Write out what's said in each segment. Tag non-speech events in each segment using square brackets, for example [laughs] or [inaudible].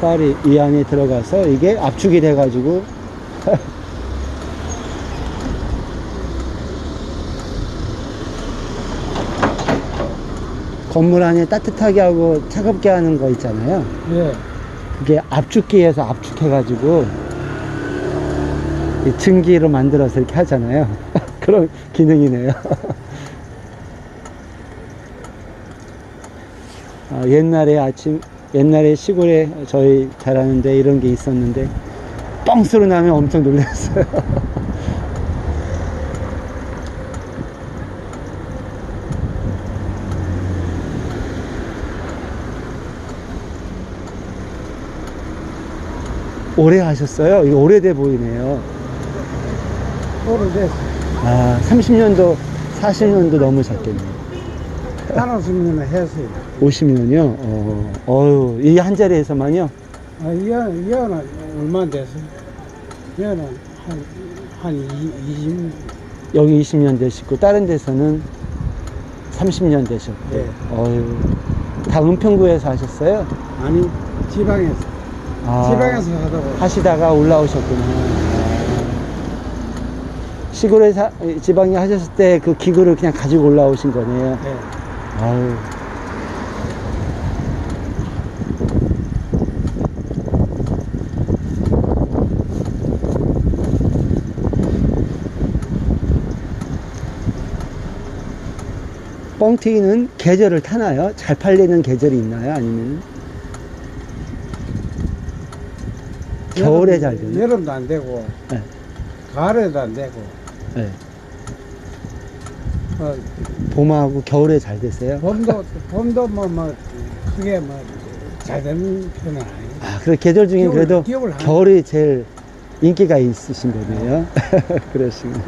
쌀이 이 안에 들어가서 이게 압축이 돼가지고 [laughs] 건물 안에 따뜻하게 하고 차갑게 하는 거 있잖아요. 예. 그게 압축기에서 압축해가지고 이 증기로 만들어서 이렇게 하잖아요. [laughs] 그런 기능이네요. [laughs] 아, 옛날에 아침, 옛날에 시골에 저희 자라는데 이런 게 있었는데 뻥 소리 나면 엄청 놀랐어요. [laughs] 오래 하셨어요? 이거 오래돼 보이네요. 오래됐어. 아, 30년도, 40년도 넘으셨겠네요. 하나씩이나 했어요. 50년이요? 어, 어유, 이 한 자리에서만요? 아, 이거는, 이거는 얼마 안 됐어요. 이거는 한, 한 20, 여기 20년 되시고, 다른 데서는 30년 되셨고. 예. 어유, 다 은평구에서 하셨어요? 아니, 지방에서. 아, 지방에서 하다가. 하시다가 올라오셨구나. 시골에 사, 지방에 하셨을 때 그 기구를 그냥 가지고 올라오신 거네요. 예. 아유. 뻥튀기는 계절을 타나요? 잘 팔리는 계절이 있나요? 아니면 겨울에 잘 되나요? 여름도 안 되고, 네. 가을에도 안 되고, 네. 어, 봄하고 겨울에 잘 되세요? 봄도, 봄도 뭐, 뭐, 크게 뭐, 잘 되는 편은 아니에요. 아, 그래 계절 중에 겨울, 그래도 겨울 한- 겨울이 제일 인기가 있으신 거네요. [laughs] 그러시군.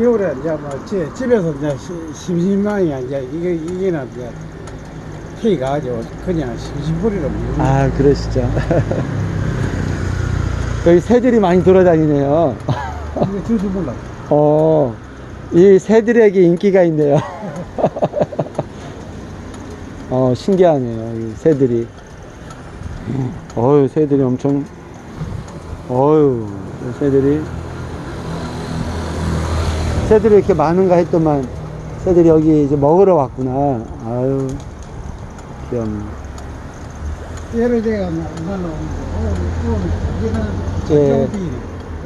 겨울에 이제 뭐, 지- 집에서 이제 시- 심심하니까 이제 이게, 이게는 이제 티 가지고 그냥 심심풀이로 먹는 아, 그러시죠. [laughs] 여기 새들이 많이 돌아다니네요. 이게 [laughs] 줄줄 몰라. 어, 이 새들에게 인기가 있네요. [laughs] 어, 신기하네요. 이 새들이. 어유, 새들이 엄청, 어유, 새들이. 새들이 이렇게 많은가 했더만, 새들이 여기 이제 먹으러 왔구나. 아유, 귀엽네. 예를 들어 나는 여기는 예. 저기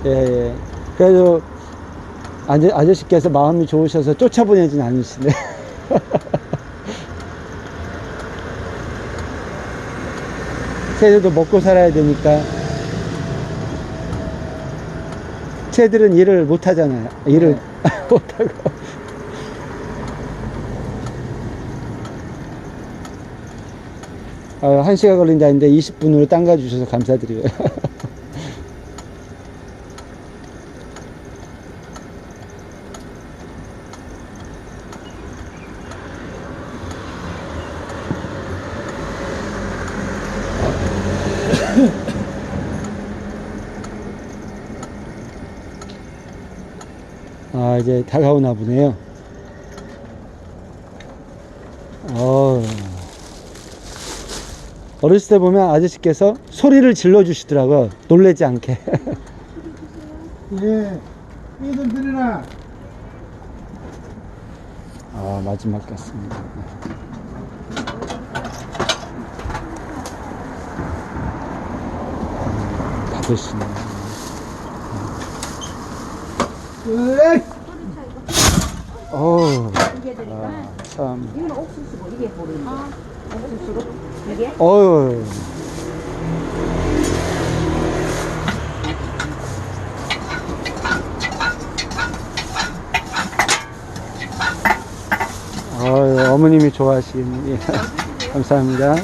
예, 예. 그래도 아저, 아저씨께서 마음이 좋으셔서 쫓아보내진 않으시네. [laughs] 새들도 먹고 살아야 되니까. 새들은 일을 못 하잖아요. 일을 [laughs] 못 하고. 아, 한 시간 걸린다는데 20분으로 딴가 주셔서 감사드려요. [laughs] 아, 이제 다가오나 보네요. 어 어렸을 때 보면 아저씨께서 소리를 질러 주시더라고요. 놀래지 않게. [laughs] 예. 이좀 드리라. 아, 마지막 같습니다. 다 드시네. 에이. 어우, 아, 참. 이거는 옥수수고 이게 보리인데 옥수수로 이게. 어휴, 어머님이 좋아하시는, 예. [laughs] 감사합니다.